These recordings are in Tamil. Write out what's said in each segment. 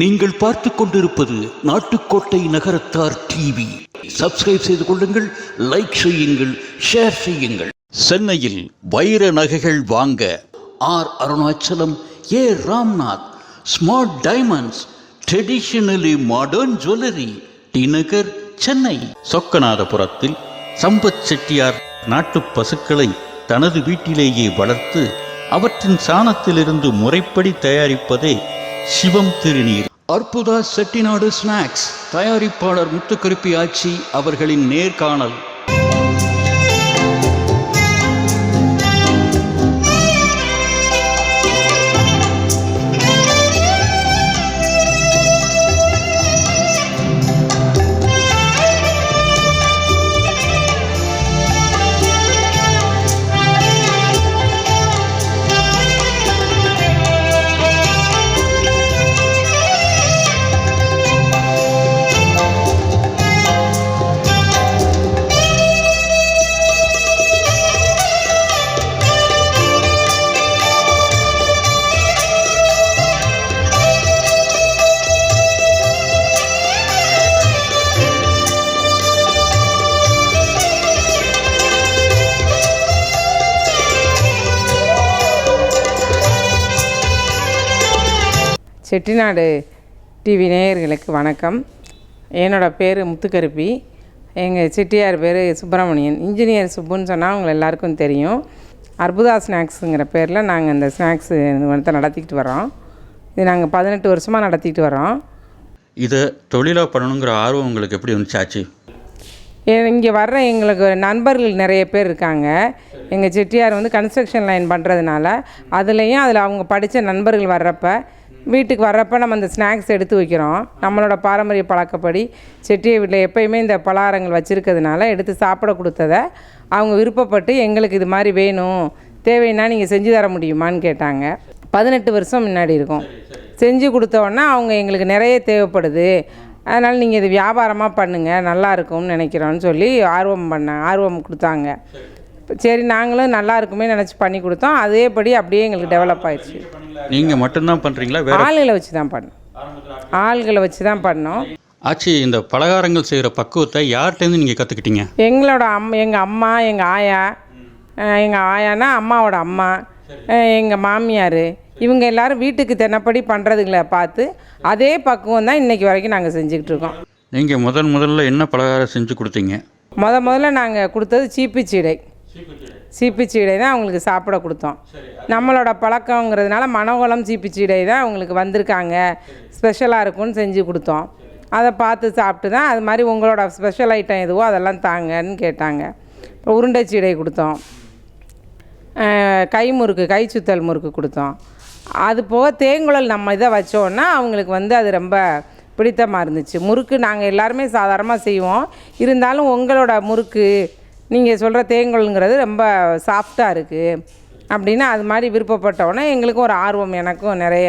நீங்கள் பார்த்து கொண்டிருப்பது நாட்டுக்கோட்டை நகரத்தார் டிவி சப்ஸ்கிரைப் செய்து கொள்ளுங்கள் லைக் செய்யுங்கள் ஷேர் செய்யுங்கள். சென்னையில் வைர நகைகள் வாங்க R Arunachalam A Ramnath. Smart diamonds traditionally modern jewellery T Nagar Chennai. சொக்கநாதபுரத்தில் Sampath Chettiar நாட்டுப் பசுக்களை தனது வீட்டிலேயே வளர்த்து அவற்றின் சாணத்திலிருந்து முறைப்படி தயாரிப்பதே சிவம் திருநீர். அற்புதா செட்டிநாடு ஸ்நாக்ஸ் தயாரிப்பாளர் முத்துக்கருப்பி ஆச்சி அவர்களின் நேர்காணல். செட்டிநாடு டிவி நேயர்களுக்கு வணக்கம். என்னோட பேர் முத்துக்கருப்பி. எங்கள் செட்டியார் பேர் சுப்பிரமணியன். இன்ஜினியர் சுப்புன்னு சொன்னால் அவங்க எல்லாருக்கும் தெரியும். அற்புதா ஸ்நாக்ஸுங்கிற பேரில் நாங்கள் இந்த ஸ்நாக்ஸு நிறுவனத்தை நடத்திக்கிட்டு வரோம் இது நாங்கள் பதினெட்டு வருஷமாக நடத்திட்டு வரோம் இதை தொழிலாக பண்ணணுங்கிற ஆர்வம் உங்களுக்கு எப்படி வந்துச்சு ஆச்சு இங்கே வர்ற எங்களுக்கு நண்பர்கள் நிறைய பேர் இருக்காங்க. எங்கள் செட்டியார் வந்து கன்ஸ்ட்ரக்ஷன் லைன் பண்ணுறதுனால அதுலேயும் அதில் அவங்க படித்த நண்பர்கள் வர்றப்ப வீட்டுக்கு வர்றப்ப நம்ம அந்த ஸ்நாக்ஸ் எடுத்து வைக்கிறோம். நம்மளோட பாரம்பரிய பழக்கப்படி செட்டியை வீட்டில் எப்போயுமே இந்த பலகாரங்கள் வச்சுருக்கிறதுனால எடுத்து சாப்பிட கொடுத்தத அவங்க விருப்பப்பட்டு எங்களுக்கு இது மாதிரி வேணும். தேவைன்னா நீங்கள் செஞ்சு தர முடியுமான்னு கேட்டாங்க. பதினெட்டு வருஷம் முன்னாடி இருக்கும். செஞ்சு கொடுத்தோன்னா அவங்க எங்களுக்கு நிறைய தேவைப்படுது. அதனால் நீங்கள் இது வியாபாரமாக பண்ணுங்கள் நல்லா இருக்கும்னு நினைக்கிறோன்னு சொல்லி ஆர்வம் பண்ண ஆர்வம் கொடுத்தாங்க. சரி நாங்களும் நல்லா இருக்குமே நினச்சி பண்ணி கொடுத்தோம். அதேபடி அப்படியே எங்களுக்கு டெவலப் ஆயிடுச்சு. நீங்கள் மட்டும்தான் பண்ணுறீங்களா வேற ஆளுகளை வச்சு தான் பண்ணோம். ஆள்களை வச்சு தான் பண்ணோம். ஆச்சு இந்த பலகாரங்கள் செய்கிற பக்குவத்தை யார்கிட்டேருந்து நீங்கள் கற்றுக்கிட்டீங்க எங்களோட அம் எங்கள் அம்மா எங்கள் ஆயா எங்கள் ஆயானா அம்மாவோட அம்மா எங்கள் மாமியார் இவங்க எல்லாரும் வீட்டுக்கு தினப்படி பண்ணுறதுங்களை பார்த்து அதே பக்குவம் தான் இன்றைக்கி வரைக்கும் நாங்கள் செஞ்சுக்கிட்டு இருக்கோம். நீங்கள் முதன் முதல்ல என்ன பலகாரம் செஞ்சு கொடுத்தீங்க? முத முதல்ல நாங்கள் கொடுத்தது சீப்பு சீடை. சீப்பு சீடை தான் அவங்களுக்கு சாப்பிட கொடுத்தோம். நம்மளோட பழக்கங்கிறதுனால மனோகலம் சீப்பு சீடை தான் அவங்களுக்கு வந்திருக்காங்க. ஸ்பெஷலாக இருக்கும்னு செஞ்சு கொடுத்தோம். அதை பார்த்து சாப்பிட்டு தான் அது மாதிரி உங்களோட ஸ்பெஷல் ஐட்டம் எதுவோ அதெல்லாம் தாங்கன்னு கேட்டாங்க. இப்போ உருண்டை சீடை கொடுத்தோம் கை முறுக்கு கை சுத்தல் முறுக்கு கொடுத்தோம். அது போக தேங்குழல் நம்ம இதை வச்சோன்னா அவங்களுக்கு வந்து அது ரொம்ப பிடித்தமாக இருந்துச்சு. முறுக்கு நாங்கள் எல்லாருமே சாதாரணமாக செய்வோம். இருந்தாலும் உங்களோட முறுக்கு நீங்கள் சொல்கிற தேங்குழல்ங்கிறது ரொம்ப சாஃப்டாக இருக்குது அப்படின்னு அது மாதிரி விருப்பப்பட்டோன்னே எங்களுக்கும் ஒரு ஆர்வம் எனக்கும் நிறைய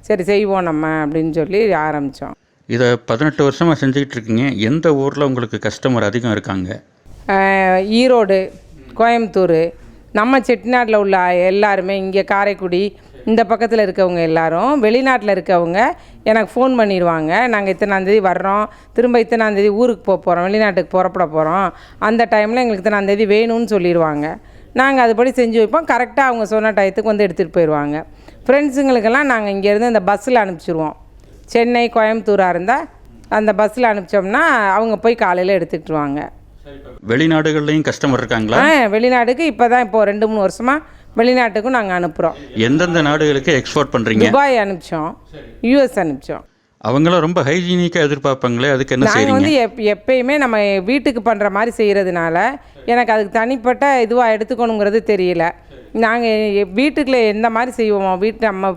சரி செய்வோம் நம்ம அப்படின்னு சொல்லி ஆரம்பித்தோம் இதை பதினெட்டு வருஷமாக செஞ்சுக்கிட்டு இருக்கீங்க. எந்த ஊரில் உங்களுக்கு கஸ்டமர் அதிகம் இருக்காங்க? ஈரோடு கோயம்புத்தூர் நம்ம செட்டிநாட்டில் உள்ள எல்லாருமே இங்கே காரைக்குடி இந்த பக்கத்தில் இருக்கவங்க எல்லாரும் வெளிநாட்டில் இருக்கவங்க எனக்கு ஃபோன் பண்ணிடுவாங்க. நாங்கள் இத்தனாந்தேதி வர்றோம். திரும்ப இத்தனாந்தேதி ஊருக்கு போக போகிறோம் வெளிநாட்டுக்கு புறப்பட போகிறோம் அந்த டைமில் எங்களுக்கு இத்தனாந்தேதி வேணும்னு சொல்லிடுவாங்க. நாங்கள் அதுபடி செஞ்சு வைப்போம். கரெக்டாக அவங்க சொன்ன டயத்துக்கு வந்து எடுத்துகிட்டு போயிடுவாங்க. ஃப்ரெண்ட்ஸுங்களுக்கெல்லாம் நாங்கள் இங்கேருந்து இந்த பஸ்ஸில் அனுப்பிச்சிருவோம். சென்னை கோயம்புத்தூராக இருந்தால் அந்த பஸ்ஸில் அனுப்பிச்சோம்னா அவங்க போய் காலையில் எடுத்துக்கிட்டுருவாங்க. வெளிநாடுகள்லையும் கஸ்டமர் இருக்காங்களா? ஆ வெளிநாட்டுக்கு இப்போ தான் இப்போ ரெண்டு மூணு வருஷமாக வெளிநாட்டுக்கும் நாங்கள் அனுப்புகிறோம் எந்தெந்த நாடுகளுக்கு எக்ஸ்போர்ட் பண்ணுறீங்க துபாய் அனுப்பிச்சோம். யூஎஸ் அனுப்பிச்சோம். அவங்களாம் ரொம்ப ஹைஜீனிக்காக எதிர்பார்ப்பாங்களே அதுக்கு என்ன நாங்கள் செய்றீங்க? வந்து எப் எப்பயுமே நம்ம வீட்டுக்கு பண்ணுற மாதிரி செய்கிறதுனால எனக்கு அதுக்கு தனிப்பட்ட இதுவாக எடுத்துக்கணுங்கிறது தெரியல. நாங்கள் வீட்டுக்குள்ளே எந்த மாதிரி செய்வோமோ வீட்டு நம்ம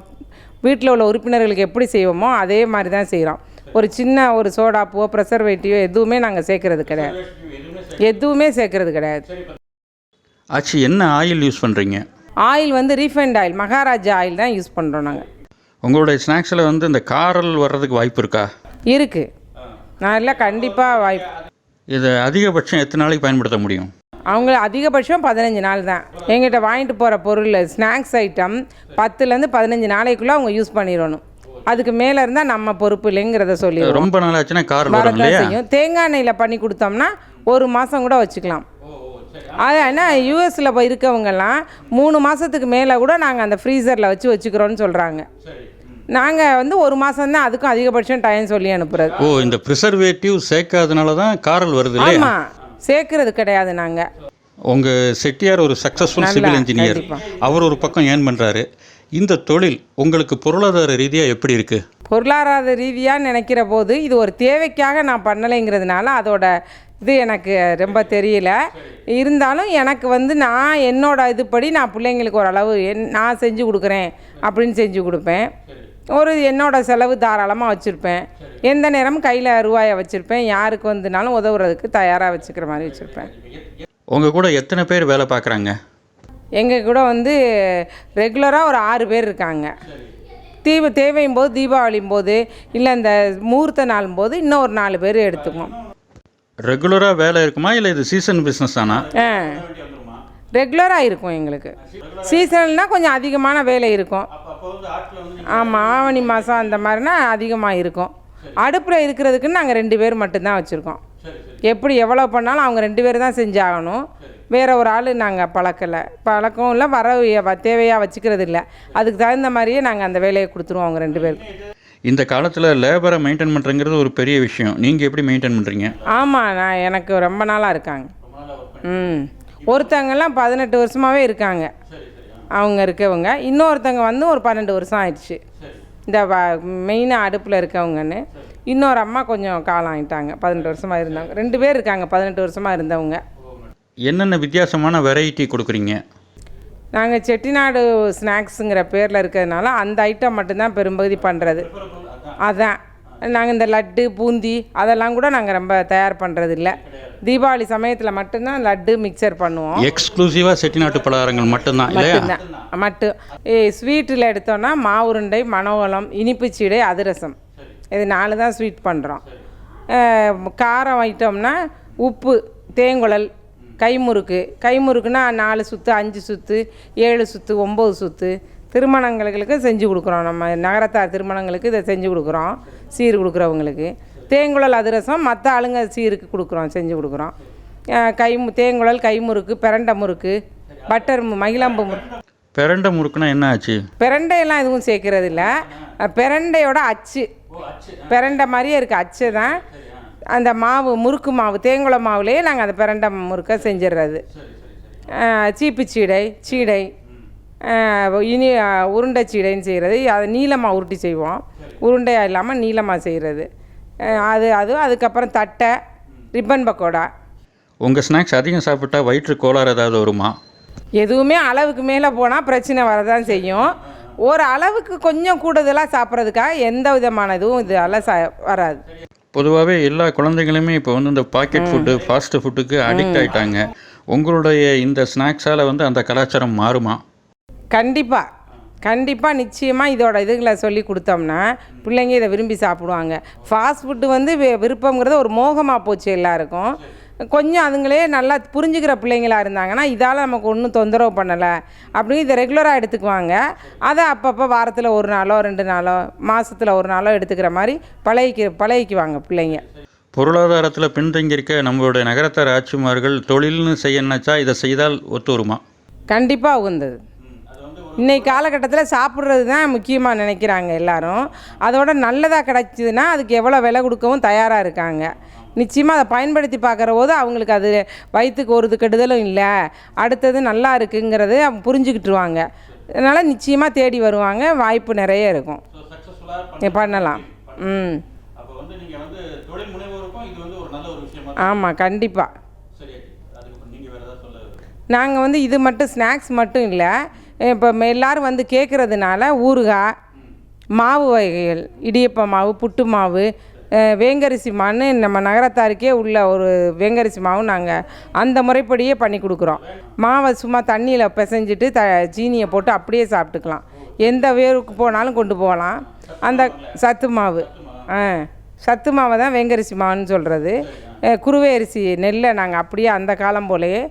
வீட்டில் உள்ள உறுப்பினர்களுக்கு எப்படி செய்வோமோ அதே மாதிரி தான் செய்கிறோம் ஒரு சின்ன ஒரு சோடாப்போ ப்ரெசர்வேட்டிவோ எதுவுமே நாங்கள் சேர்க்கறது கிடையாது. எதுவுமே சேர்க்கறது கிடையாது. ஆச்சு என்ன ஆயில் யூஸ் பண்ணுறீங்க ஆயில் வந்து ரீஃபைண்ட் ஆயில் மகாராஜா ஆயில் தான் யூஸ் பண்ணுறோம் நாங்கள் உங்களுடைய ஸ்நாக்ஸில் வந்து இந்த காரல் வர்றதுக்கு வாய்ப்பு இருக்கா? இருக்குது நான் எல்லாம் கண்டிப்பாக வாய்ப்பு. இதை அதிகபட்சம் எத்தனை நாளைக்கு பயன்படுத்த முடியும்? அவங்க அதிகபட்சம் பதினஞ்சு நாள் தான். எங்கிட்ட வாங்கிட்டு போகிற பொருள் ஸ்நாக்ஸ் ஐட்டம் பத்துலேருந்து பதினஞ்சு நாளைக்குள்ளே அவங்க யூஸ் பண்ணிடணும். அதுக்கு மேலே இருந்தால் நம்ம பொறுப்பு இல்லைங்கிறத சொல்லிடுவோம். ரொம்ப நாள் ஆச்சுன்னா செய்யும். தேங்காய் எண்ணெயில் பண்ணி கொடுத்தோம்னா ஒரு மாதம் கூட வச்சுக்கலாம். அது என்ன யூஎஸில் போய் இருக்கவங்கெல்லாம் மூணு மாதத்துக்கு மேலே கூட நாங்கள் அந்த ஃப்ரீசரில் வச்சு வச்சுக்கிறோன்னு சொல்கிறாங்க நாங்கள் வந்து ஒரு மாதம் தான் அதுக்கும் அதிகபட்சம் டைம் சொல்லி அனுப்புறது. ஓ இந்த ப்ரிசர்வேட்டிவ் சேர்க்காதனால தான் காரல் வருது ஆமாம் சேர்க்கறது கிடையாது நாங்கள் உங்கள் செட்டியார் ஒரு சக்ஸஸ்ஃபுல் சிவில் இன்ஜினியர். அவர் ஒரு பக்கம் ஏர்ன் பண்ணுறாரு இந்த தொழில் உங்களுக்கு பொருளாதார ரீதியாக எப்படி இருக்குது பொருளாதார ரீதியாக நினைக்கிற போது இது ஒரு தேவைக்காக நான் பண்ணலைங்கிறதுனால அதோட இது எனக்கு ரொம்ப தெரியல. இருந்தாலும் எனக்கு வந்து நான் என்னோட இதுபடி நான் பிள்ளைங்களுக்கு ஓரளவு என் நான் செஞ்சு கொடுக்குறேன் அப்படின்னு செஞ்சு கொடுப்பேன். ஒரு என்னோட செலவு தாராளமாக வச்சுருப்பேன். எந்த நேரமும் கையில் ரூபாயை வச்சுருப்பேன். யாருக்கு வந்துனாலும் உதவுறதுக்கு தயாராக வச்சுக்கிற மாதிரி வச்சுருப்பேன். உங்கள் கூட எத்தனை பேர் வேலை பார்க்குறாங்க? எங்கள் கூட வந்து ரெகுலராக ஒரு ஆறு பேர் இருக்காங்க. தீப தேவையும் போது தீபாவளியும் போது இல்லை இந்த முகூர்த்த நாளும் போது இன்னும் ஒரு நாலு பேர் எடுத்துக்குவோம். ரெகுலராக வேலை இருக்குமா இல்லை இது சீசன் பிஸ்னஸ் தானா ஆ. ரெகுலராக இருக்கும் எங்களுக்கு. சீசனல்னால் கொஞ்சம் அதிகமான வேலை இருக்கும். ஆமாம் ஆவணி மாதம் அந்த மாதிரினா அதிகமாக இருக்கும். அடுப்பில் இருக்கிறதுக்குன்னு நாங்கள் ரெண்டு பேர் மட்டும்தான் வச்சுருக்கோம். எப்படி எவ்வளோ பண்ணாலும் அவங்க ரெண்டு பேர் தான் செஞ்சாகணும் வேறு ஒரு ஆள் நாங்கள் பழக்கலை. பழக்கம் இல்லை வர தேவையாக வச்சுக்கிறது இல்லை அதுக்கு தகுந்த மாதிரியே நாங்கள் அந்த வேலையை கொடுத்துருவோம் அவங்க ரெண்டு பேருக்கு. இந்த காலத்தில் லேபரை மெயின்டைன் பண்ணுறங்கிறது ஒரு பெரிய விஷயம். நீங்கள் எப்படி மெயின்டைன் பண்ணுறீங்க ஆமாம் நான் எனக்கு ரொம்ப நாளாக இருக்காங்க. ம். ஒருத்தங்கெல்லாம் பதினெட்டு வருஷமாகவே இருக்காங்க. அவங்க இருக்கவங்க. இன்னொருத்தங்க வந்து ஒரு பன்னெண்டு வருஷம் ஆயிடுச்சு. இந்த மெயினாக அடுப்பில் இருக்கவங்கன்னு. இன்னொரு அம்மா கொஞ்சம் காலம் ஆகிட்டாங்க பதினெட்டு வருஷமாக இருந்தவங்க. ரெண்டு பேர் இருக்காங்க பதினெட்டு வருஷமாக இருந்தவங்க. என்னென்ன வித்தியாசமான வெரைட்டி கொடுக்குறீங்க? நாங்கள் செட்டிநாடு ஸ்நாக்ஸுங்கிற பேரில் இருக்கிறதுனால அந்த ஐட்டம் மட்டும்தான் பெரும்பகுதி பண்ணுறது அதான். நாங்கள் இந்த லட்டு பூந்தி அதெல்லாம் கூட நாங்கள் ரொம்ப தயார் பண்ணுறது இல்லை தீபாவளி சமயத்தில் மட்டும்தான் லட்டு மிக்சர் பண்ணுவோம். எக்ஸ்க்ளூசிவாக செட்டிநாட்டு பலகாரங்கள் மட்டும்தான் மட்டும்தான். மட்டும் ஸ்வீட்டில் எடுத்தோன்னா மாவுருண்டை மணவளம் இனிப்பு சீடை அதிரசம். இது நாலு தான் ஸ்வீட் பண்ணுறோம் காரம் ஐட்டம்னா உப்பு தேங்குழல் கைமுறுக்கு. கைமுறுக்குனா நாலு சுற்று அஞ்சு சுற்று ஏழு சுற்று ஒம்பது சுற்று திருமணங்களுக்கு செஞ்சு கொடுக்குறோம் நம்ம. நகரத்தார் திருமணங்களுக்கு இதை செஞ்சு கொடுக்குறோம் சீர் கொடுக்குறவங்களுக்கு. தேங்குழல் அதிரசம் மற்ற ஆளுங்க சீருக்கு கொடுக்குறோம் செஞ்சு கொடுக்குறோம். கை தேங்குழல் கைமுறுக்கு பிரண்டை முறுக்கு பட்டர் மகிழாம்பு முறுக்கு. பிரண்ட முறுக்குனா என்ன ஆச்சு? பிரண்டையெல்லாம் எதுவும் சேர்க்கறது இல்லை பிரண்டையோட அச்சு. பிரண்டை மாதிரியே இருக்குது அச்சு தான். அந்த மாவு முறுக்கு மாவு தேங்குளம் மாவுலேயே நாங்கள் அந்த பிரண்டை முறுக்கை செஞ்சிடுறது சீப்பு சீடை சீடை இனி உருண்டை சீடைன்னு செய்கிறது அதை நீளமாக உருட்டி செய்வோம். உருண்டையாக இல்லாமல் நீளமாக செய்கிறது அது அது அதுக்கப்புறம் தட்டை ரிப்பன் பக்கோடா. உங்கள் ஸ்நாக்ஸ் அதிகம் சாப்பிட்டா வயிற்று கோளாறு ஏதாவது வருமா? எதுவுமே அளவுக்கு மேலே போனால் பிரச்சனை வரதான் செய்யும். ஒரு அளவுக்கு கொஞ்சம் கூடுதலாக சாப்பிட்றதுக்காக எந்த விதமான இதுவும் இதெல்லாம் ச வராது. பொதுவாகவே எல்லா குழந்தைகளுமே இப்போ வந்து இந்த பாக்கெட் ஃபுட்டு ஃபாஸ்ட் ஃபுட்டுக்கு அடிக்ட் ஆயிட்டாங்க. உங்களுடைய இந்த ஸ்நாக்ஸால் வந்து அந்த கலாச்சாரம் மாறுமா? கண்டிப்பாக கண்டிப்பாக நிச்சயமாக இதோட இதுகளை சொல்லி கொடுத்தோம்னா பிள்ளைங்க இதை விரும்பி சாப்பிடுவாங்க. ஃபாஸ்ட் ஃபுட்டு வந்து விருப்பங்கிறது ஒரு மோகமாக போச்சு எல்லாருக்கும். கொஞ்சம் அதுங்களே நல்லா புரிஞ்சுக்கிற பிள்ளைங்களா இருந்தாங்கன்னா இதால் நமக்கு ஒன்றும் தொந்தரவு பண்ணலை. அப்படின்னு இதை ரெகுலராக எடுத்துக்குவாங்க. அதை அப்பப்போ வாரத்தில் ஒரு நாளோ ரெண்டு நாளோ மாதத்தில் ஒரு நாளோ எடுத்துக்கிற மாதிரி பழகிக்க பழகிக்குவாங்க பிள்ளைங்க. பொருளாதாரத்தில் பின்தங்கியிருக்க நம்மளுடைய நகரத்தார் ஆட்சிமார்கள் தொழில்னு செய்ய நினச்சா இதை செய்தால் ஒத்து வருமா கண்டிப்பாக உகந்தது. இன்னைக்கு காலகட்டத்தில் சாப்பிட்றது தான் முக்கியமாக நினைக்கிறாங்க எல்லாரும். அதோட நல்லதாக கிடைச்சிதுன்னா அதுக்கு எவ்வளோ விலை கொடுக்கவும் தயாராக இருக்காங்க. நிச்சயமாக அதை பயன்படுத்தி பார்க்குற போது அவங்களுக்கு அது வயிற்றுக்கு ஒரு கெடுதலும் இல்லை. அடுத்தது நல்லா இருக்குங்கிறது அவங்க புரிஞ்சுக்கிட்டுருவாங்க. அதனால் நிச்சயமாக தேடி வருவாங்க. வாய்ப்பு நிறைய இருக்கும். பண்ணலாம். ம். ஆமாம் கண்டிப்பாக நீங்கள் வந்து இது மட்டும் ஸ்நாக்ஸ் மட்டும் இல்லை. இப்போ எல்லாரும் வந்து கேட்குறதுனால ஊறுகாய் மாவு வகைகள் இடியப்ப மாவு புட்டு மாவு வேங்கரிசி மான்னு நம்ம நகரத்தாருக்கே உள்ள ஒரு வேங்கரிசி மாவு நாங்கள் அந்த முறைப்படியே பண்ணி கொடுக்குறோம். மாவை சும்மா தண்ணியில் பிசைஞ்சிட்டு த சீனியை போட்டு அப்படியே சாப்பிட்டுக்கலாம். எந்த வேருக்கு போனாலும் கொண்டு போகலாம். அந்த சத்து மாவு. ஆ சத்து மாவை தான் வேங்கரிசி மாவுன்னு சொல்கிறது குருவை அரிசி நெல்லை நாங்கள் அப்படியே அந்த காலம் போலேயே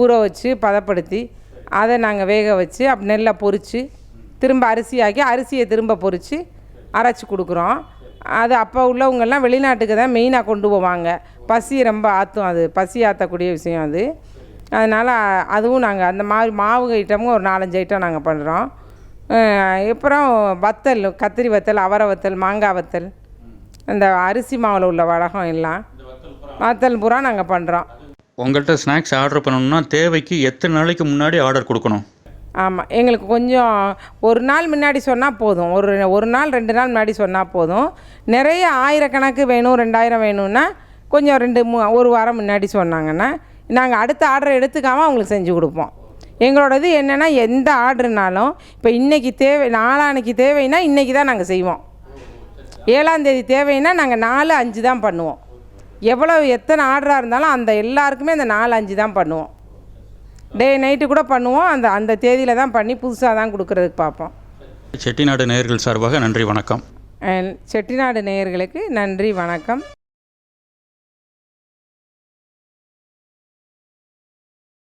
ஊற வச்சு பதப்படுத்தி அதை நாங்கள் வேக வச்சு அப் நெல்லை பொறித்து திரும்ப அரிசியாக்கி அரிசியை திரும்ப பொறித்து அரைச்சி கொடுக்குறோம். அது அப்போ உள்ளவங்கெல்லாம் வெளிநாட்டுக்கு தான் மெயினாக கொண்டு போவாங்க. பசி ரொம்ப ஆற்றும் அது. பசி ஆற்றக்கூடிய விஷயம் அது. அதனால் அதுவும் நாங்கள் அந்த மாதிரி மாவு ஐட்டமும் ஒரு நாலஞ்சு ஐட்டம் நாங்கள் பண்ணுறோம் அப்புறம் வத்தல் கத்திரி வத்தல் அவரை வத்தல் மாங்காய் வத்தல் அந்த அரிசி மாவில் உள்ள வடகம் எல்லாம். வத்தல் பூரா நாங்கள் பண்ணுறோம் உங்கள்கிட்ட ஸ்நாக்ஸ் ஆர்டர் பண்ணணும்னா தேவைக்கு எத்தனை நாளைக்கு முன்னாடி ஆர்டர் கொடுக்கணும்? ஆமாம் எங்களுக்கு கொஞ்சம் ஒரு நாள் முன்னாடி சொன்னால் போதும். ஒரு ஒரு நாள் ரெண்டு நாள் முன்னாடி சொன்னால் போதும். நிறைய ஆயிரக்கணக்கு வேணும் ரெண்டாயிரம் வேணும்னா கொஞ்சம் ரெண்டு மூ ஒரு வாரம் முன்னாடி சொன்னாங்கன்னா நாங்கள் அடுத்த ஆர்டர் எடுத்துக்காமல் அவங்களுக்கு செஞ்சு கொடுப்போம். எங்களோடது என்னென்னா எந்த ஆர்டர்னாலும் இப்போ இன்றைக்கி தேவை நாளான்னைக்கு தேவைன்னா இன்றைக்கி தான் நாங்கள் செய்வோம். ஏழாந்தேதி தேவைன்னா நாங்கள் நாலு அஞ்சு தான் பண்ணுவோம். எவ்வளோ எத்தனை ஆர்டராக இருந்தாலும் அந்த எல்லாருக்குமே அந்த நாலு அஞ்சு தான் பண்ணுவோம். டே நைட்டு கூட பண்ணுவோம். அந்த அந்த தேதியில் தான் பண்ணி புதுசாக தான் கொடுக்குறதுக்கு பார்ப்போம். செட்டிநாடு நேயர்கள் சார்பாக நன்றி வணக்கம். செட்டிநாடு நேயர்களுக்கு நன்றி வணக்கம்.